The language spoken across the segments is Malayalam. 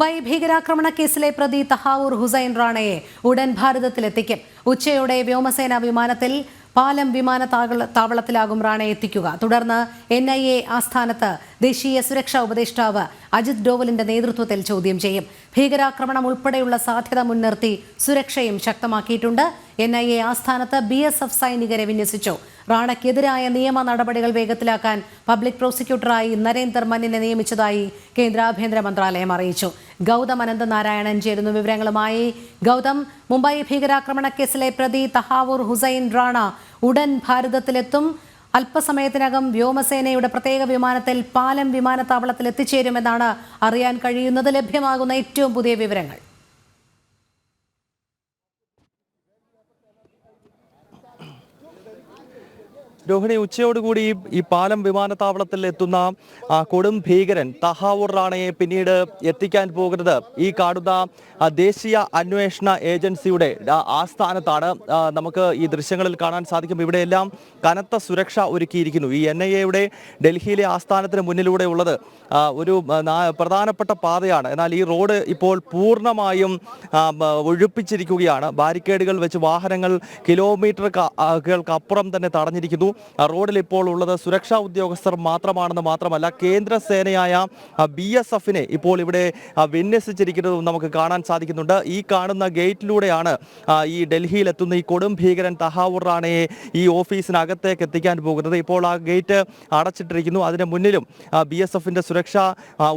മുംബൈ ഭീകരാക്രമണ കേസിലെ പ്രതി തഹാവൂർ ഹുസൈൻ റാണയെ ഉടൻ ഭാരതത്തിലെത്തിക്കും. ഉച്ചയോടെ വ്യോമസേന വിമാനത്തിൽ പാലം വിമാനത്താവളത്തിലാകും റാണെ എത്തിക്കുക. തുടർന്ന് എൻ ഐ എ ആസ്ഥാനത്ത് ദേശീയ സുരക്ഷാ ഉപദേഷ്ടാവ് അജിത് ഡോവലിന്റെ നേതൃത്വത്തിൽ ചോദ്യം ചെയ്യും. ഭീകരാക്രമണം ഉൾപ്പെടെയുള്ള സാധ്യത മുൻനിർത്തി സുരക്ഷയും ശക്തമാക്കിയിട്ടുണ്ട്. എൻ ഐ എ ആസ്ഥാനത്ത് ബി എസ് എഫ് സൈനികരെ വിന്യസിച്ചു. റാണയ്ക്കെതിരായ നിയമ നടപടികൾ വേഗത്തിലാക്കാൻ പബ്ലിക് പ്രോസിക്യൂട്ടറായി നരേന്ദർ മന്നിനെ നിയമിച്ചതായി കേന്ദ്ര ആഭ്യന്തര മന്ത്രാലയം അറിയിച്ചു. ഗൗതം അനന്തനാരായണൻ ചേരുന്നു വിവരങ്ങളുമായി ഗൗതം. മുംബൈ ഭീകരാക്രമണ കേസിലെ പ്രതി തഹാവൂർ ഹുസൈൻ റാണ ഉടൻ ഭാരതത്തിലെത്തും. അല്പസമയത്തിനകം വ്യോമസേനയുടെ പ്രത്യേക വിമാനത്തിൽ പാലം വിമാനത്താവളത്തിൽ എത്തിച്ചേരുമെന്നാണ് അറിയാൻ കഴിയുന്നത്. ലഭ്യമാകുന്ന ഏറ്റവും പുതിയ വിവരങ്ങൾ. രോഹിണി ഉച്ചയോടുകൂടി ഈ- പാലം വിമാനത്താവളത്തിൽ എത്തുന്ന കൊടും ഭീകരൻ തഹാവൂർ റാണയെ പിന്നീട് എത്തിക്കാൻ പോകുന്നത് ഈ കാണുന്ന ദേശീയ അന്വേഷണ ഏജൻസിയുടെ ആസ്ഥാനത്താണ്. നമുക്ക് ഈ ദൃശ്യങ്ങളിൽ കാണാൻ സാധിക്കും. ഇവിടെയെല്ലാം കനത്ത സുരക്ഷ ഒരുക്കിയിരിക്കുന്നു. ഈ എൻ ഐ എയുടെ ഡൽഹിയിലെ ആസ്ഥാനത്തിന് മുന്നിലൂടെ ഉള്ളത് ഒരു പ്രധാനപ്പെട്ട പാതയാണ്. എന്നാൽ ഈ റോഡ് ഇപ്പോൾ പൂർണമായും ഒഴിപ്പിച്ചിരിക്കുകയാണ്. ബാരിക്കേഡുകൾ വെച്ച് വാഹനങ്ങൾ കിലോമീറ്ററുകൾക്കപ്പുറം തന്നെ തടഞ്ഞിരിക്കുന്നു. റോഡിൽ ഇപ്പോൾ ഉള്ളത് സുരക്ഷാ ഉദ്യോഗസ്ഥർ മാത്രമാണെന്ന് മാത്രമല്ല കേന്ദ്ര സേനയായ ബി എസ് എഫിനെ ഇപ്പോൾ ഇവിടെ ആ, വിന്യസിച്ചിരിക്കുന്നതും നമുക്ക് കാണാൻ സാധിക്കുന്നുണ്ട്. ഈ കാണുന്ന ഗേറ്റിലൂടെയാണ് ഈ ഡൽഹിയിൽ എത്തുന്ന ഈ കൊടും ഭീകരൻ തഹാവൂർ റാണയെ ഈ ഓഫീസിനകത്തേക്ക് എത്തിക്കാൻ പോകുന്നത്. ഇപ്പോൾ ആ ഗേറ്റ് അടച്ചിട്ടിരിക്കുന്നു. അതിന് മുന്നിലും ബി എസ് എഫിന്റെ സുരക്ഷാ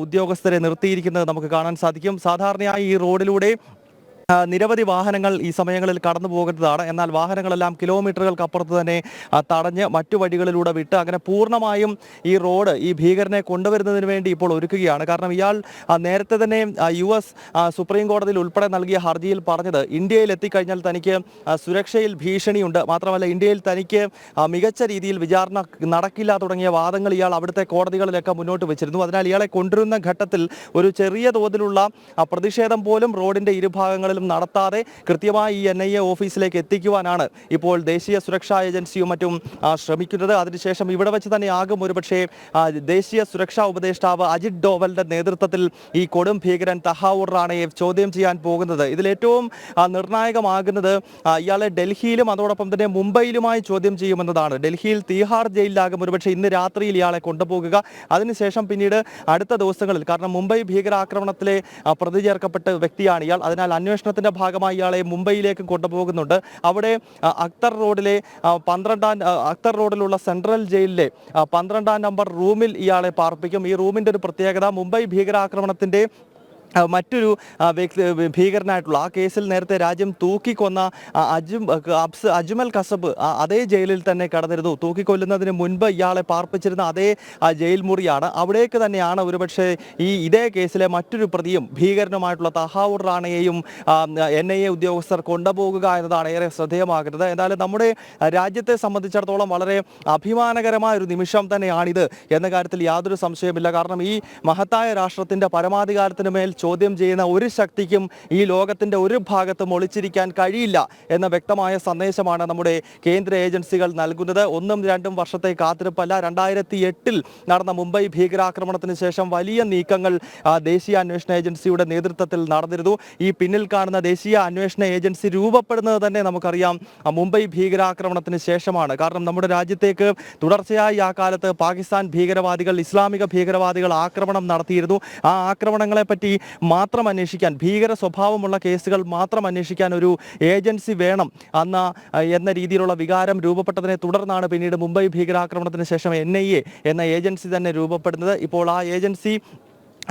ഉദ്യോഗസ്ഥരെ നിർത്തിയിരിക്കുന്നത് നമുക്ക് കാണാൻ സാധിക്കും. സാധാരണയായി ഈ റോഡിലൂടെ ആ, നിരവധി വാഹനങ്ങൾ ഈ സമയങ്ങളിൽ കടന്നു പോകുന്നതാണ്. എന്നാൽ വാഹനങ്ങളെല്ലാം കിലോമീറ്ററുകൾക്ക് അപ്പുറത്ത് തന്നെ തടഞ്ഞ് മറ്റു വഴികളിലൂടെ വിട്ട് അങ്ങനെ പൂർണമായും ഈ റോഡ് ഈ ഭീകരനെ കൊണ്ടുവരുന്നതിന് വേണ്ടി ഇപ്പോൾ ഒരുക്കുകയാണ്. കാരണം ഇയാൾ നേരത്തെ തന്നെ യു എസ് സുപ്രീം കോടതിയിൽ ഉൾപ്പെടെ നൽകിയ ഹർജിയിൽ പറഞ്ഞത് ഇന്ത്യയിൽ എത്തിക്കഴിഞ്ഞാൽ തനിക്ക് സുരക്ഷയിൽ ഭീഷണിയുണ്ട്. മാത്രമല്ല ഇന്ത്യയിൽ തനിക്ക് മികച്ച രീതിയിൽ വിചാരണ നടക്കില്ല തുടങ്ങിയ വാദങ്ങൾ ഇയാൾ അവിടുത്തെ കോടതികളിലൊക്കെ മുന്നോട്ട് വെച്ചിരുന്നു. അതിനാൽ ഇയാളെ കൊണ്ടുവരുന്ന ഘട്ടത്തിൽ ഒരു ചെറിയ തോതിലുള്ള പ്രതിഷേധം പോലും റോഡിന്റെ ഇരുഭാഗങ്ങളിലും നടത്താതെ കൃത്യമായി ഈ എൻ ഐ എ ഓഫീസിലേക്ക് എത്തിക്കുവാനാണ് ഇപ്പോൾ ദേശീയ സുരക്ഷാ ഏജൻസിയും മറ്റും ശ്രമിക്കുന്നത്. അതിനുശേഷം ഇവിടെ വെച്ച് തന്നെ ആകും ഒരുപക്ഷെ ദേശീയ സുരക്ഷാ ഉപദേഷ്ടാവ് അജിത് ഡോവലിന്റെ നേതൃത്വത്തിൽ ഈ കൊടും ഭീകരൻ തഹാവൂർ റാണയെ ചോദ്യം ചെയ്യാൻ പോകുന്നത്. ഇതിലേറ്റവും നിർണായകമാകുന്നത് ഇയാളെ ഡൽഹിയിലും അതോടൊപ്പം തന്നെ മുംബൈയിലുമായി ചോദ്യം ചെയ്യുമെന്നതാണ്. ഡൽഹിയിൽ തീഹാർ ജയിലിലാകും ഒരുപക്ഷെ ഇന്ന് രാത്രിയിൽ ഇയാളെ കൊണ്ടുപോകുക. അതിനുശേഷം പിന്നീട് അടുത്ത ദിവസങ്ങളിൽ കാരണം മുംബൈ ഭീകരാക്രമണത്തിലെ പ്രതി ചേർക്കപ്പെട്ട വ്യക്തിയാണ് ഇയാൾ. അതിനാൽ അന്വേഷണത്തിന്റെ ഭാഗമായി ഇയാളെ മുംബൈയിലേക്ക് കൊണ്ടുപോകുന്നുണ്ട്. അവിടെ അക്തർ റോഡിലെ പന്ത്രണ്ടാം അക്തർ റോഡിലുള്ള സെൻട്രൽ ജയിലിലെ പന്ത്രണ്ടാം നമ്പർ റൂമിൽ ഇയാളെ പാർപ്പിക്കും. ഈ റൂമിന്റെ ഒരു പ്രത്യേകത മുംബൈ ഭീകരാക്രമണത്തിന്റെ മറ്റൊരു വ്യക്തി ഭീകരനായിട്ടുള്ള ആ കേസിൽ നേരത്തെ രാജ്യം തൂക്കിക്കൊന്ന അജു അബ്സ് അജ്മൽ കസബ് അതേ ജയിലിൽ തന്നെ കടന്നിരുന്നു. തൂക്കിക്കൊല്ലുന്നതിന് മുൻപ് ഇയാളെ പാർപ്പിച്ചിരുന്ന അതേ ജയിൽ മുറിയാണ്. അവിടേക്ക് തന്നെയാണ് ഒരുപക്ഷെ ഈ ഇതേ കേസിലെ മറ്റൊരു പ്രതിയും ഭീകരനുമായിട്ടുള്ള തഹാവൂർ റാണയെയും എൻ ഐ എ ഉദ്യോഗസ്ഥർ കൊണ്ടുപോകുക എന്നതാണ് ഏറെ ശ്രദ്ധേയമാകുന്നത്. എന്തായാലും നമ്മുടെ രാജ്യത്തെ സംബന്ധിച്ചിടത്തോളം വളരെ അഭിമാനകരമായ ഒരു നിമിഷം തന്നെയാണിത് എന്ന കാര്യത്തിൽ യാതൊരു സംശയമില്ല കാരണം ഈ മഹത്തായ രാഷ്ട്രത്തിന്റെ പരമാധികാരത്തിന് മേൽ ചോദ്യം ചെയ്യുന്ന ഒരു ശക്തിക്കും ഈ ലോകത്തിന്റെ ഒരു ഭാഗത്തും ഒളിച്ചിരിക്കാൻ കഴിയില്ല എന്ന വ്യക്തമായ സന്ദേശമാണ് നമ്മുടെ കേന്ദ്ര ഏജൻസികൾ നൽകുന്നത്. ഒന്നും രണ്ടും വർഷത്തെ കാത്തിരിപ്പല്ല. രണ്ടായിരത്തി എട്ടിൽ നടന്ന മുംബൈ ഭീകരാക്രമണത്തിന് ശേഷം വലിയ നീക്കങ്ങൾ ദേശീയ അന്വേഷണ ഏജൻസിയുടെ നേതൃത്വത്തിൽ നടന്നിരുന്നു. ഈ പിന്നിൽ കാണുന്ന ദേശീയ അന്വേഷണ ഏജൻസി രൂപപ്പെടുന്നത് തന്നെ നമുക്കറിയാം. മുംബൈ ഭീകരാക്രമണത്തിന് ശേഷമാണ്. കാരണം നമ്മുടെ രാജ്യത്തേക്ക് തുടർച്ചയായി ആ കാലത്ത് പാകിസ്ഥാൻ ഭീകരവാദികൾ ഇസ്ലാമിക ഭീകരവാദികൾ ആക്രമണം നടത്തിയിരുന്നു. ആ ആക്രമണങ്ങളെ പറ്റി മാത്രം അന്വേഷിക്കാൻ ഭീകര സ്വഭാവമുള്ള കേസുകൾ മാത്രം അന്വേഷിക്കാൻ ഒരു ഏജൻസി വേണം അന്ന എന്ന രീതിയിലുള്ള വികാരം രൂപപ്പെട്ടതിനെ തുടർന്നാണ് പിന്നീട് മുംബൈ ഭീകരാക്രമണത്തിന് ശേഷം എൻ എന്ന ഏജൻസി തന്നെ രൂപപ്പെടുന്നത്. ഇപ്പോൾ ആ ഏജൻസി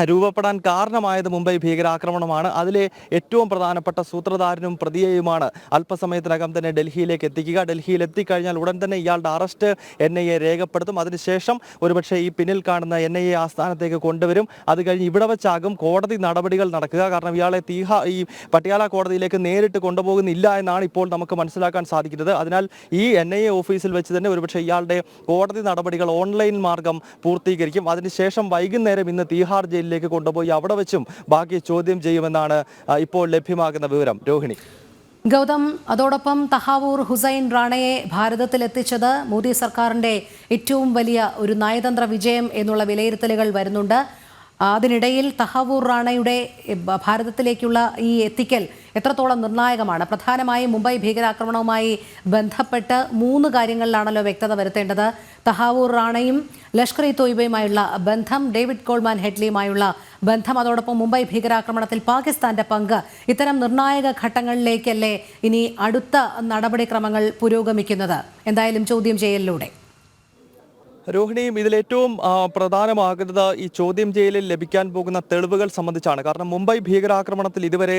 രൂപപ്പെടാൻ കാരണമായത് മുംബൈ ഭീകരാക്രമണമാണ്. അതിലെ ഏറ്റവും പ്രധാനപ്പെട്ട സൂത്രധാരനും പ്രതിയെയുമാണ്. അല്പസമയത്തിനകം തന്നെ ഡൽഹിയിലേക്ക് എത്തിക്കുക. ഡൽഹിയിൽ എത്തിക്കഴിഞ്ഞാൽ ഉടൻ തന്നെ ഇയാളുടെ അറസ്റ്റ് എൻ ഐ എ രേഖപ്പെടുത്തും. അതിനുശേഷം ഒരുപക്ഷെ ഈ പിന്നിൽ കാണുന്ന എൻ ഐ എ ആസ്ഥാനത്തേക്ക് കൊണ്ടുവരും. അത് കഴിഞ്ഞ് ഇവിടെ വെച്ചാകും കോടതി നടപടികൾ നടക്കുക. കാരണം ഇയാളെ തീഹ ഈ പട്ടിയാല കോടതിയിലേക്ക് നേരിട്ട് കൊണ്ടുപോകുന്നില്ല എന്നാണ് ഇപ്പോൾ നമുക്ക് മനസ്സിലാക്കാൻ സാധിക്കുന്നത്. അതിനാൽ ഈ എൻ ഐ എ ഓഫീസിൽ വെച്ച് തന്നെ ഒരുപക്ഷെ ഇയാളുടെ കോടതി നടപടികൾ ഓൺലൈൻ മാർഗം പൂർത്തീകരിക്കും. അതിനുശേഷം വൈകുന്നേരം ഇന്ന് തീഹാർ ജയിലിലേക്ക് കൊണ്ടുപോയി അവിടെ വെച്ചും ബാക്കി ചോദ്യം ചെയ്യുമെന്നാണ് ഇപ്പോൾ ലഭ്യമാകുന്ന വിവരം. രോഹിണി. ഗൗതം അതോടൊപ്പം തഹാവൂർ ഹുസൈൻ റാണയെ ഭാരതത്തിൽ എത്തിച്ചത് മോദി സർക്കാരിന്റെ ഏറ്റവും വലിയ ഒരു നയതന്ത്ര വിജയം എന്നുള്ള വിലയിരുത്തലുകൾ വരുന്നുണ്ട്. അതിനിടയിൽ തഹാവൂർ റാണയുടെ ഭാരതത്തിലേക്കുള്ള ഈ എത്തിക്കൽ എത്രത്തോളം നിർണായകമാണ്? പ്രധാനമായും മുംബൈ ഭീകരാക്രമണവുമായി ബന്ധപ്പെട്ട് മൂന്ന് കാര്യങ്ങളിലാണല്ലോ വ്യക്തത വരുത്തേണ്ടത്. തഹാവൂർ റാണയും ലഷ്കർ ഇ തോയ്ബയുമായുള്ള ബന്ധം ഡേവിഡ് കോൾമാൻ ഹെഡ്ലിയുമായുള്ള ബന്ധം അതോടൊപ്പം മുംബൈ ഭീകരാക്രമണത്തിൽ പാകിസ്ഥാന്റെ പങ്ക്. ഇത്തരം നിർണായക ഘട്ടങ്ങളിലേക്കല്ലേ ഇനി അടുത്ത നടപടിക്രമങ്ങൾ പുരോഗമിക്കുന്നത്? എന്തായാലും ചോദ്യം ചെയ്യലിലൂടെ. രോഹിണിയും ഇതിലേറ്റവും പ്രധാനമാകുന്നത് ഈ ചോദ്യം ചെയ്യലിൽ ലഭിക്കാൻ പോകുന്ന തെളിവുകൾ സംബന്ധിച്ചാണ്. കാരണം മുംബൈ ഭീകരാക്രമണത്തിൽ ഇതുവരെ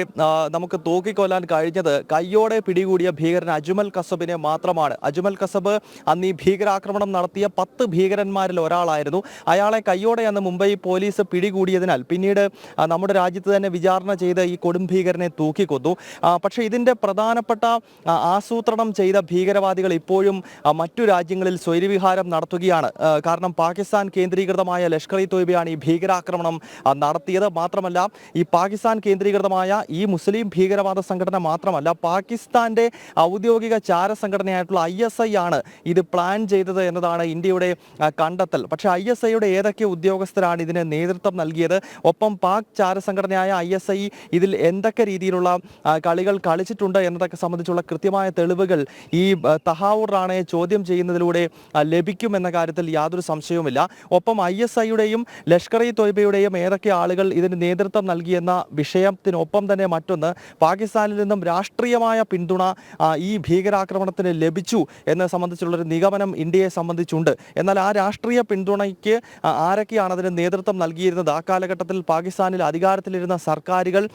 നമുക്ക് തൂക്കിക്കൊല്ലാൻ കഴിഞ്ഞത് കയ്യോടെ പിടികൂടിയ ഭീകരൻ അജ്മൽ കസബിനെ മാത്രമാണ്. അജ്മൽ കസബ് അന്ന് ഈ ഭീകരാക്രമണം നടത്തിയ പത്ത് ഭീകരന്മാരിൽ ഒരാളായിരുന്നു. അയാളെ കയ്യോടെ അന്ന് മുംബൈ പോലീസ് പിടികൂടിയതിനാൽ പിന്നീട് നമ്മുടെ രാജ്യത്ത് തന്നെ വിചാരണ ചെയ്ത് ഈ കൊടും ഭീകരനെ തൂക്കിക്കൊന്നു. പക്ഷേ ഇതിന്റെ പ്രധാനപ്പെട്ട ആസൂത്രണം ചെയ്ത ഭീകരവാദികൾ ഇപ്പോഴും മറ്റു രാജ്യങ്ങളിൽ സ്വൈരവിഹാരം നടത്തുകയാണ്. കാരണം പാകിസ്ഥാൻ കേന്ദ്രീകൃതമായ ലഷ്കർ ഇ തോയ്ബയാണ് ഈ ഭീകരാക്രമണം നടത്തിയത്. മാത്രമല്ല ഈ പാകിസ്ഥാൻ കേന്ദ്രീകൃതമായ ഈ മുസ്ലിം ഭീകരവാദ സംഘടന മാത്രമല്ല പാകിസ്ഥാന്റെ ഔദ്യോഗിക ചാര സംഘടനയായിട്ടുള്ള ഐ എസ് ഐ ആണ് ഇത് പ്ലാൻ ചെയ്തത് എന്നതാണ് ഇന്ത്യയുടെ കണ്ടെത്തൽ. പക്ഷേ ഐ എസ് ഐയുടെ ഏതൊക്കെ ഉദ്യോഗസ്ഥരാണ് ഇതിന് നേതൃത്വം നൽകിയത്? ഒപ്പം പാക് ചാര സംഘടനയായ ഐ എസ് ഐ ഇതിൽ എന്തൊക്കെ രീതിയിലുള്ള കളികൾ കളിച്ചിട്ടുണ്ട് എന്നതൊക്കെ സംബന്ധിച്ചുള്ള കൃത്യമായ തെളിവുകൾ ഈ തഹാവൂർ റാണയെ ചോദ്യം ചെയ്യുന്നതിലൂടെ ലഭിക്കും എന്ന കാര്യത്തിൽ യാതൊരു സംശയവുമില്ല. ഒപ്പം ഐ എസ് ഐയുടെയും ലഷ്കർ ഇ തൊയ്ബയുടെയും ഏതൊക്കെ ആളുകൾ ഇതിന് നേതൃത്വം നൽകിയെന്ന വിഷയത്തിനൊപ്പം തന്നെ മറ്റൊന്ന് പാകിസ്ഥാനിൽ നിന്നും രാഷ്ട്രീയമായ പിന്തുണ ഈ ഭീകരാക്രമണത്തിന് ലഭിച്ചു എന്നെ സംബന്ധിച്ചുള്ളൊരു നിഗമനം ഇന്ത്യയെ സംബന്ധിച്ചുണ്ട്. എന്നാൽ ആ രാഷ്ട്രീയ പിന്തുണയ്ക്ക് ആരൊക്കെയാണ് അതിന് നേതൃത്വം നൽകിയിരുന്നത്? ആ കാലഘട്ടത്തിൽ പാകിസ്ഥാനിൽ അധികാരത്തിലിരുന്ന സർക്കാരുകൾ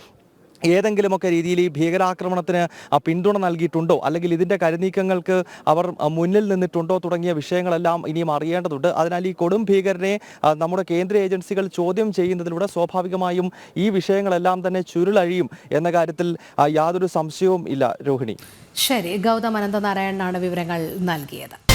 ഏതെങ്കിലുമൊക്കെ രീതിയിൽ ഈ ഭീകരാക്രമണത്തിന് പിന്തുണ നൽകിയിട്ടുണ്ടോ? അല്ലെങ്കിൽ ഇതിന്റെ കരുനീക്കങ്ങൾക്ക് അവർ മുന്നിൽ നിന്നിട്ടുണ്ടോ? തുടങ്ങിയ വിഷയങ്ങളെല്ലാം ഇനിയും അറിയേണ്ടതുണ്ട്. അതിനാൽ ഈ കൊടും ഭീകരനെ നമ്മുടെ കേന്ദ്ര ഏജൻസികൾ ചോദ്യം ചെയ്യുന്നതിലൂടെ സ്വാഭാവികമായും ഈ വിഷയങ്ങളെല്ലാം തന്നെ ചുരുളഴിയും എന്ന കാര്യത്തിൽ യാതൊരു സംശയവും ഇല്ല. രോഹിണി. ശരി. ഗൗതം അനന്തനാരായണനാണ് വിവരങ്ങൾ നൽകിയത്.